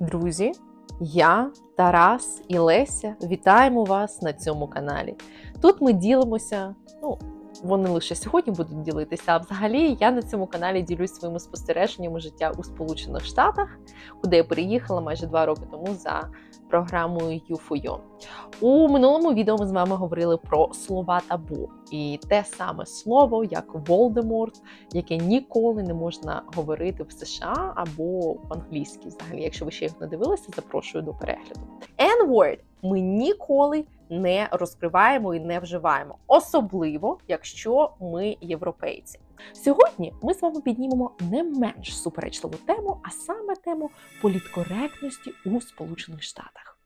Друзі, я, Тарас і Леся вітаємо вас на цьому каналі. Тут ми ділимося, ну, вони лише сьогодні будуть ділитися, а взагалі я на цьому каналі ділюсь своїми спостереженнями життя у Сполучених Штатах, куди я переїхала майже два роки тому за програмою U4U. У минулому відео ми з вами говорили про слова табу, і те саме слово, як Волдеморт, яке ніколи не можна говорити в США або в англійській. Взагалі, якщо ви ще їх не дивилися, запрошую до перегляду. N-word ми ніколи не розкриваємо і не вживаємо, особливо якщо ми європейці. Сьогодні ми з вами піднімемо не менш суперечливу тему, а саме тему політкоректності у Сполучених Штатах.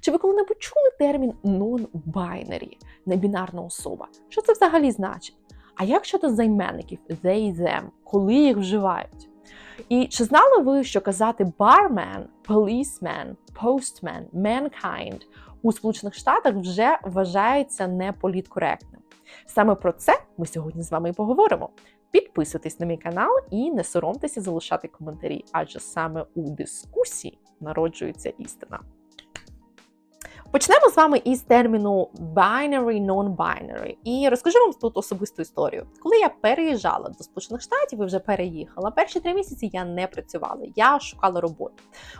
Чи ви коли-небудь чули термін non-binary, небінарна особа? Що це взагалі значить? А як щодо займенників they, them, коли їх вживають? І чи знали ви, що казати barman, policeman, postman, mankind у Сполучених Штатах вже вважається неполіткоректним? Саме про це ми сьогодні з вами і поговоримо. Підписуйтесь на мій канал і не соромтеся залишати коментарі, адже саме у дискусії народжується істина. Почнемо з вами із терміну binary, non-binary. І розкажу вам тут особисту історію. Коли я переїжджала до Сполучених Штатів і вже переїхала, перші три місяці я не працювала, я шукала роботу.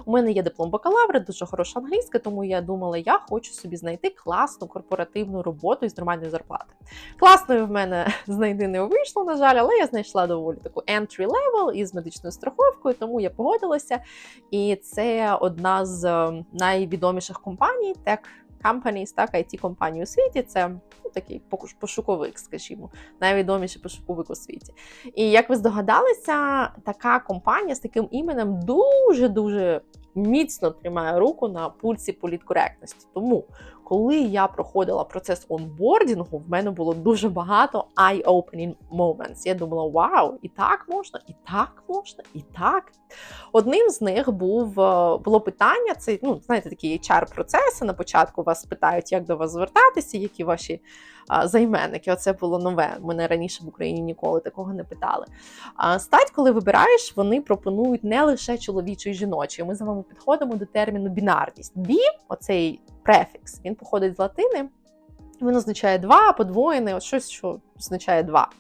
У мене є диплом бакалавра, дуже хороша англійська, тому я думала, я хочу собі знайти класну корпоративну роботу із нормальною зарплатою. Класною в мене знайти не вийшло, на жаль, але я знайшла доволі таку entry level із медичною страховкою, тому я погодилася. І це одна з е, найвідоміших компаній, Companies, так, it компанії у світі. Це ну, такий пошуковик, скажімо, найвідоміший пошуковик у світі. І як ви здогадалися, така компанія з таким іменем дуже-дуже міцно тримає руку на пульсі політкоректності. Тому, коли я проходила процес онбордінгу, в мене було дуже багато eye-opening moments. Я думала, вау, і так можна, і так можна, і так. Одним з них був е, було питання: це ну, знаєте, такі HR-процеси. На початку вас питають, як до вас звертатися, які ваші займенники. Оце було нове. Мене раніше в Україні ніколи такого не питали. Стать, коли вибираєш, вони пропонують не лише чоловічу і жіночу. Ми з вами підходимо до терміну бінарність. Бі, оцей префікс, він походить з латини. Він означає два, подвоєне, от щось, що означає два.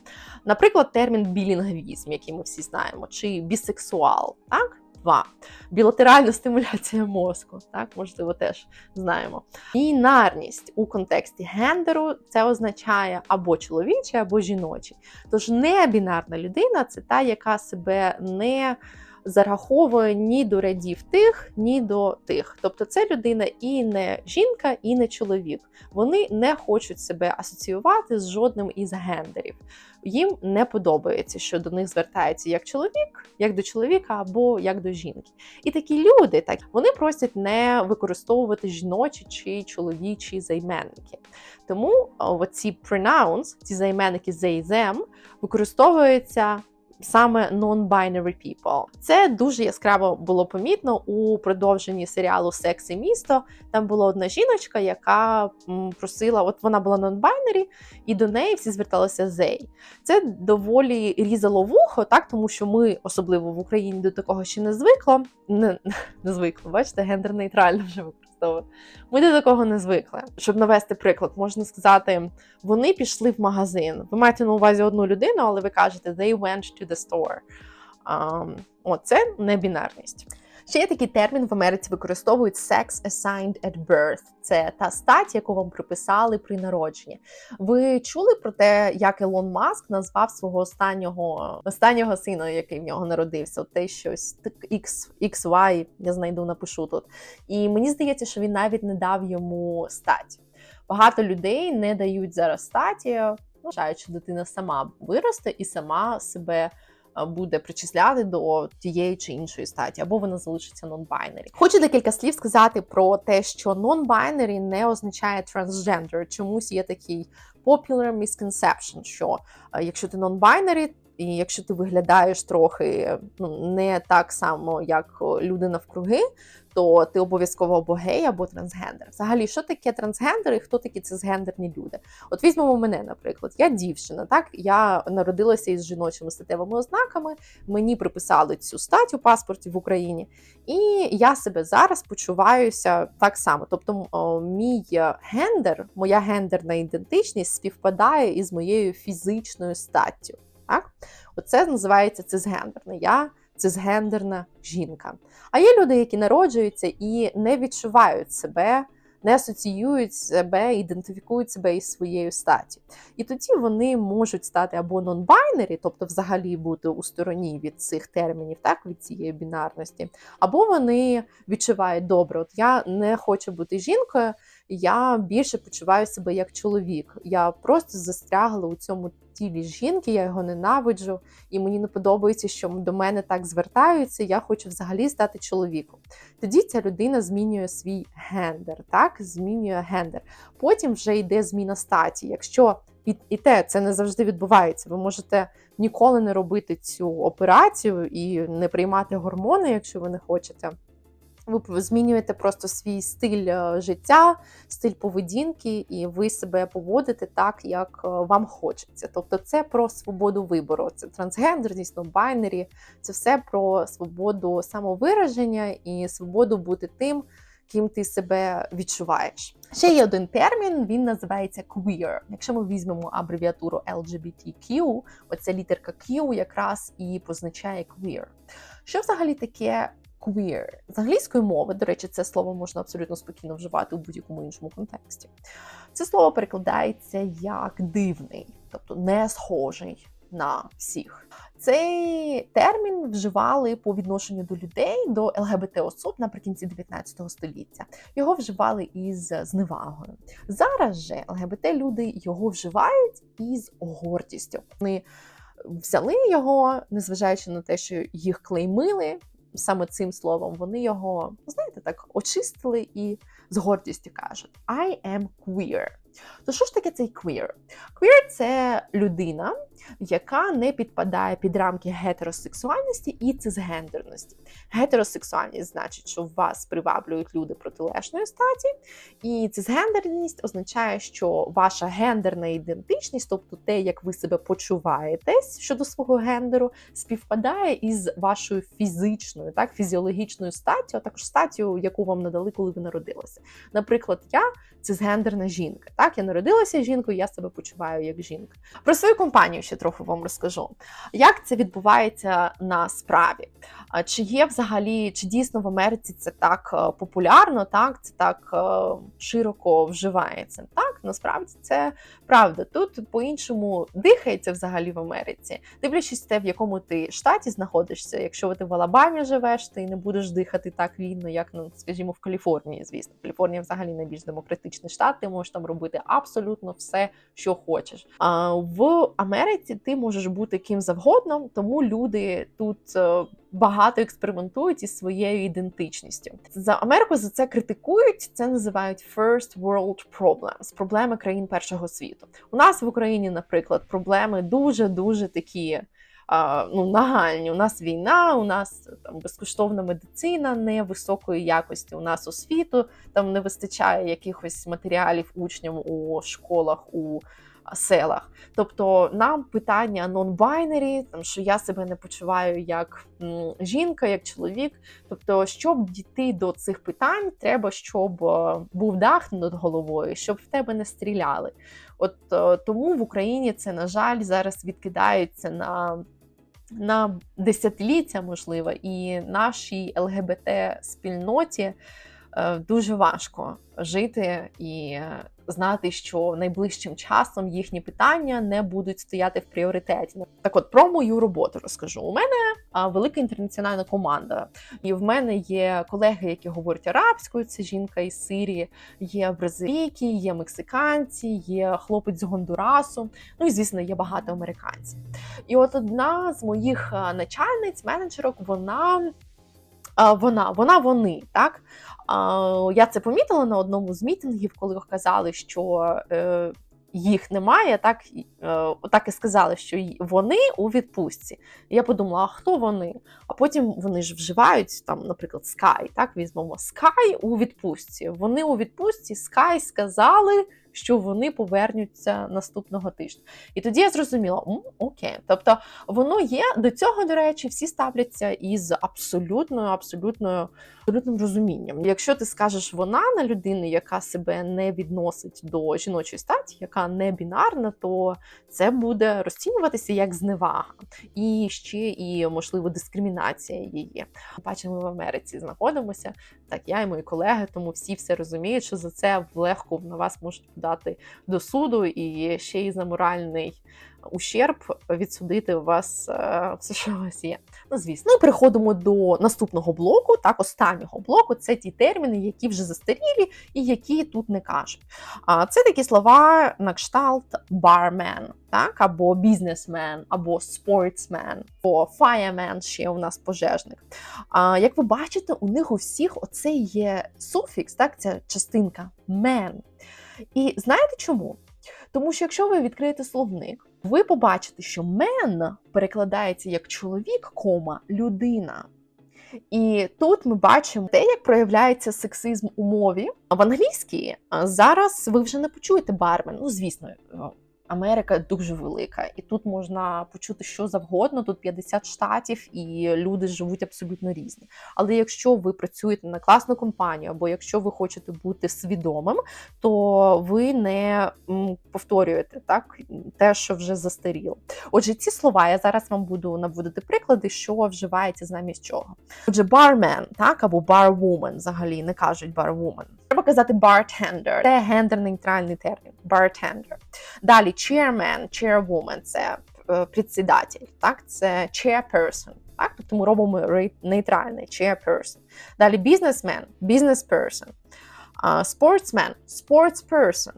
Наприклад, термін білінгвізм, який ми всі знаємо, чи бісексуал, так? Два. Білатеральна стимуляція мозку, так, можливо, теж знаємо. Бінарність у контексті гендеру це означає або чоловічий, або жіночий. Тож небінарна людина це та, яка себе не зараховує ні до рядів тих, ні до тих. Тобто це людина і не жінка, і не чоловік. Вони не хочуть себе асоціювати з жодним із гендерів. Їм не подобається, що до них звертаються як чоловік, як до чоловіка або як до жінки. І такі люди, так вони просять не використовувати жіночі чи чоловічі займенники. Тому оці pronouns, ці займенники they, them, використовуються саме non-binary people. Це дуже яскраво було помітно у продовженні серіалу Секс і місто. Там була одна жіночка, яка просила, от вона була non-binary, і до неї всі зверталися they. Це доволі різало вухо, так тому що ми, особливо в Україні, до такого ще не звикло. Не, не звикло, бачите, гендер-нейтрально вже використовує. Ми до такого не звикли. Щоб навести приклад, можна сказати, вони пішли в магазин. Ви маєте на увазі одну людину, але ви кажете they went to the store. Um, о, це не бінарність. Ще є такий термін в Америці використовують sex assigned at birth. Це та стать, яку вам приписали при народженні. Ви чули про те, як Ілон Маск назвав свого останнього останнього сина, який в нього народився? Те щось X, XY, я знайду, напишу тут. І мені здається, що він навіть не дав йому стать. Багато людей не дають зараз статі, вважають, дитина сама виросте і сама себе буде причисляти до тієї чи іншої статі, або вона залишиться нон-байнері. Хочу декілька слів сказати про те, що нон-байнері не означає transgender. Чомусь є такий popular misconception, що якщо ти non-binary, і якщо ти виглядаєш трохи ну, не так само, як люди навкруги, то ти обов'язково або гей, або трансгендер. Взагалі, що таке трансгендер і хто такі цисгендерні люди? От візьмемо мене, наприклад, я дівчина, так я народилася із жіночими статевими ознаками, мені приписали цю стать у паспорті в Україні, і я себе зараз почуваюся так само. Тобто, мій гендер, моя гендерна ідентичність співпадає із моєю фізичною статтю. Оце називається цисгендерне. Я цисгендерна жінка. А є люди, які народжуються і не відчувають себе, не асоціюють себе, ідентифікують себе із своєю статтю. І тоді вони можуть стати або нон-байнері, тобто взагалі бути у стороні від цих термінів, так від цієї бінарності, або вони відчувають добре, от я не хочу бути жінкою, я більше почуваю себе як чоловік. Я просто застрягла у цьому тілі жінки, я його ненавиджу, і мені не подобається, що до мене так звертаються. Я хочу взагалі стати чоловіком. Тоді ця людина змінює свій гендер, так змінює гендер. Потім вже йде зміна статі. Якщо і, і те це не завжди відбувається, ви можете ніколи не робити цю операцію і не приймати гормони, якщо ви не хочете. Ви змінюєте просто свій стиль е, життя, стиль поведінки, і ви себе поводите так, як е, вам хочеться. Тобто, це про свободу вибору. Це трансгендерність, байнері, це все про свободу самовираження і свободу бути тим, ким ти себе відчуваєш. Ще є один термін, він називається queer. Якщо ми візьмемо абревіатуру LGBTQ, оця літерка Q якраз і позначає queer. Що взагалі таке queer. З англійської мови, до речі, це слово можна абсолютно спокійно вживати у будь-якому іншому контексті. Це слово перекладається як дивний, тобто не схожий на всіх. Цей термін вживали по відношенню до людей, до ЛГБТ особ наприкінці 19 століття. Його вживали із зневагою. Зараз же ЛГБТ люди його вживають із гордістю. Вони взяли його, незважаючи на те, що їх клеймили саме цим словом, вони його, знаєте, так очистили і з гордістю кажуть: I am queer. То що ж таке цей queer? Queer – це людина, яка не підпадає під рамки гетеросексуальності і цисгендерності. Гетеросексуальність значить, що вас приваблюють люди протилежної статі, і цисгендерність означає, що ваша гендерна ідентичність, тобто те, як ви себе почуваєтесь щодо свого гендеру, співпадає із вашою фізичною, так, фізіологічною статтю, а також статтю, яку вам надали, коли ви народилися. Наприклад, я цисгендерна жінка. Так, я народилася жінкою, я себе почуваю як жінка. Про свою компанію ще трохи вам розкажу. Як це відбувається на справі? Чи є взагалі, чи дійсно в Америці це так е, популярно, так це так е, широко вживається? Так, насправді це правда. Тут по-іншому дихається взагалі в Америці, дивлячись те, в якому ти штаті знаходишся. Якщо ти в Алабамі живеш, ти не будеш дихати так вільно, як ну, скажімо, в Каліфорнії. Звісно, Каліфорнія взагалі найбільш демократичний штат. Ти можеш там робити абсолютно все, що хочеш. А в Америці ти можеш бути ким завгодно, тому люди тут е, багато експериментують із своєю ідентичністю. За Америку за це критикують. Це називають first world problems, проблеми країн першого світу. У нас в Україні, наприклад, проблеми дуже дуже такі. Ну, нагальні. У нас війна, у нас там безкоштовна медицина невисокої якості. У нас освіту там не вистачає якихось матеріалів учням у школах у селах. Тобто нам питання нон-байнері, там що я себе не почуваю як жінка, як чоловік. Тобто, щоб дійти до цих питань, треба, щоб е, був дах над головою, щоб в тебе не стріляли. От е, тому в Україні це на жаль зараз відкидається на. На десятиліття можливо, і нашій ЛГБТ спільноті дуже важко жити і знати, що найближчим часом їхні питання не будуть стояти в пріоритеті. Так, от про мою роботу розкажу. У мене велика інтернаціональна команда, і в мене є колеги, які говорять арабською. Це жінка із Сирії, є бразилійки, є мексиканці, є хлопець з Гондурасу. Ну і звісно, є багато американців. І от одна з моїх начальниць, менеджерок, вона. Вона, вона, вони так я це помітила на одному з мітингів, коли казали, що е, їх немає, так, е, так і сказали, що вони у відпустці. Я подумала, а хто вони? А потім вони ж вживають там, наприклад, Sky, так візьмемо Sky у відпустці. Вони у відпустці Sky сказали, що вони повернуться наступного тижня. І тоді я зрозуміла, М, окей, тобто воно є до цього, до речі, всі ставляться із абсолютною, абсолютною, абсолютним розумінням. Якщо ти скажеш вона на людину, яка себе не відносить до жіночої статі, яка не бінарна, то це буде розцінюватися як зневага і ще і можливо дискримінація її. Бачимо, в Америці знаходимося. Так, я і мої колеги, тому всі все розуміють, що за це легко на вас можуть подати до суду і ще й за моральний ущерб відсудити вас у вас є. Ну, звісно, і переходимо до наступного блоку. Так, останнього блоку це ті терміни, які вже застарілі і які тут не кажуть. А це такі слова на кшталт barman, так, або бізнесмен, або спортсмен, або fireman, ще у нас пожежник. А, як ви бачите, у них у всіх оце є суфікс, так, ця частинка man. І знаєте чому? Тому що якщо ви відкриєте словник, ви побачите, що мен перекладається як чоловік, кома, людина. І тут ми бачимо те, як проявляється сексизм у мові. В англійській зараз ви вже не почуєте бармен. Ну, звісно, е, Америка дуже велика, і тут можна почути що завгодно. Тут 50 штатів, і люди живуть абсолютно різні. Але якщо ви працюєте на класну компанію, або якщо ви хочете бути свідомим, то ви не повторюєте так те, що вже застаріло. Отже, ці слова я зараз вам буду наводити приклади, що вживається замість чого. Отже, barman, так або barwoman, взагалі не кажуть barwoman. Треба казати bartender. Це гендер-нейтральний термін. Bartender. Далі chairman, chairwoman – це е, председатель, так це chairperson. Так, тобто ми робимо нейтральний chairperson. Далі businessman, businessperson. Sportsman, sportsperson.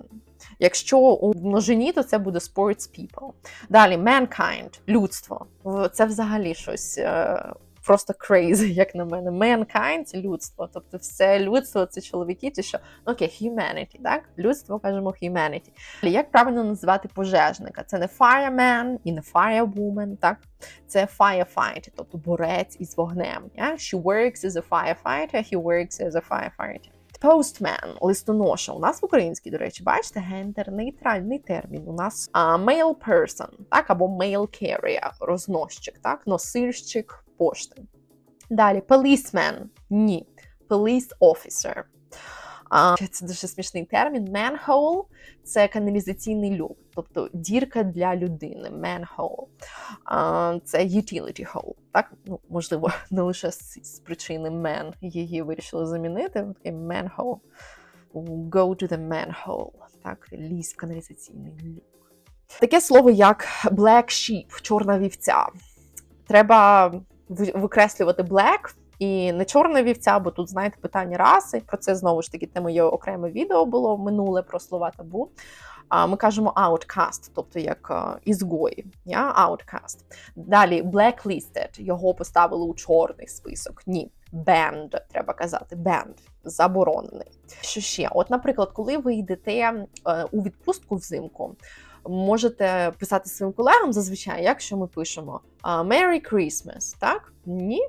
Якщо у множині, то це буде sports people. Далі mankind, людство. Це взагалі щось е, просто crazy, як на мене. Mankind людство. Тобто все людство це чоловіки, чи що Ну, окей, humanity, так? Людство кажемо humanity. Як правильно називати пожежника? Це не fireman і не firewoman, так? Це firefighter, тобто борець із вогнем. Yeah? She works as a firefighter, he works as a firefighter. Postman, листоноша. У нас в українській, до речі, бачите, гендер-нейтральний термін. У нас а, mail person, так, або mail carrier, розносчик, так, носильщик пошти. Далі policeman, ні, police officer. А, це дуже смішний термін. Manhole – це каналізаційний люк, тобто дірка для людини. Manhole. А, це utility hole. Так, ну можливо, не лише з, причини man її вирішили замінити. Такий manhole. Go to the manhole. Так, лізь в каналізаційний люк. Таке слово, як black sheep, чорна вівця. Треба викреслювати black і не чорна вівця, бо тут, знаєте, питання раси. Про це знову ж таки, те моє окреме відео було минуле про слова табу. А, Ми кажемо outcast, тобто як а, ізгої, yeah? outcast. Далі blacklisted, його поставили у чорний список. Ні, banned, треба казати, banned, заборонений. Що ще? От, наприклад, коли ви йдете е, у відпустку взимку, можете писати своїм колегам зазвичай, якщо ми пишемо Merry Christmas, так? Ні.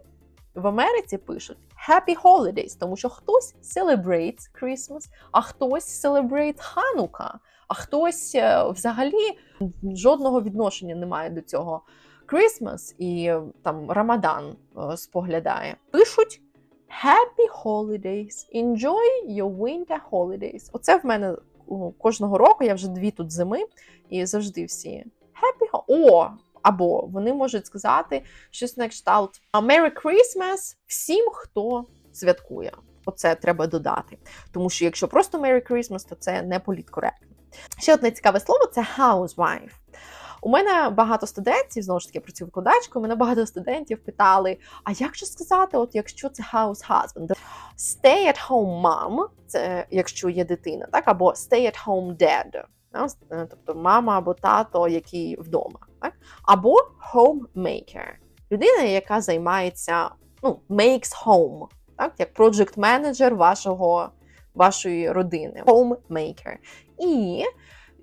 В Америці пишуть Happy Holidays, тому що хтось celebrates Christmas, а хтось celebrates Hanukkah, а хтось е, взагалі жодного відношення не має до цього Christmas і е, там Рамадан е, споглядає. Пишуть Happy Holidays, enjoy your winter holidays. Оце в мене кожного року, я вже дві тут зими, і завжди всі Happy О! Або вони можуть сказати щось на кшталт «А Merry Christmas всім, хто святкує. Оце треба додати. Тому що якщо просто Merry Christmas, то це не політкоректно. Ще одне цікаве слово це housewife. У мене багато студентів, знову ж таки, працюю викладачкою, мене багато студентів питали: а як же сказати, от якщо це house husband? Stay at home mom, це якщо є дитина, так, або stay at home dad, тобто мама або тато, який вдома, так? або homemaker, людина, яка займається, ну, makes home, так, як project manager вашого, вашої родини, homemaker. І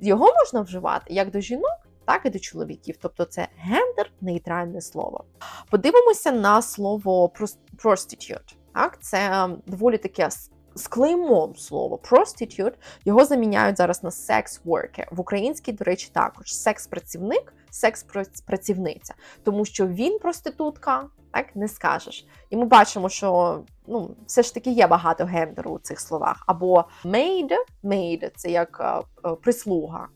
Його можна вживати як до жінок, так і до чоловіків. Тобто це гендер-нейтральне слово. Подивимося на слово prostitute. Так, це доволі таке з клеймом слово prostitute. Його заміняють зараз на sex worker. В українській, до речі, також секс-працівник, секс-працівниця, тому що він проститутка, так не скажеш. І ми бачимо, що ну, все ж таки є багато гендеру у цих словах. Або maid, maid – це як е, е, прислуга.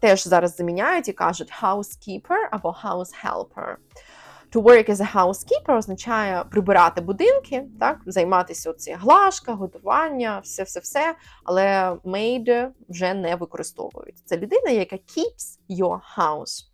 Теж зараз заміняють і кажуть housekeeper або house helper. To work as a housekeeper означає прибирати будинки, так, займатися оці глажка, готування, все-все-все. Але maid вже не використовують. Це людина, яка keeps your house.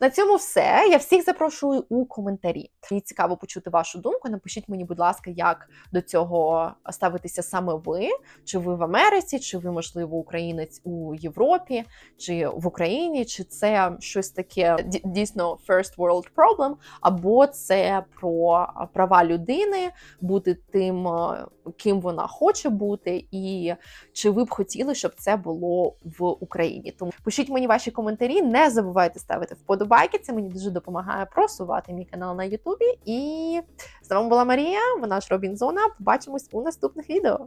На цьому все. Я всіх запрошую у коментарі. Мені цікаво почути вашу думку. Напишіть мені, будь ласка, як до цього ставитеся саме ви. Чи ви в Америці, чи ви, можливо, українець у Європі, чи в Україні, чи це щось таке дійсно first world problem, або це про права людини, бути тим, е, ким вона хоче бути, і чи ви б хотіли, щоб це було в Україні. Тому пишіть мені ваші коментарі, не забувайте ставити вподобайки. Це мені дуже допомагає просувати мій канал на Ютубі. І з вами була Марія, вона ж Робінзона. Побачимось у наступних відео.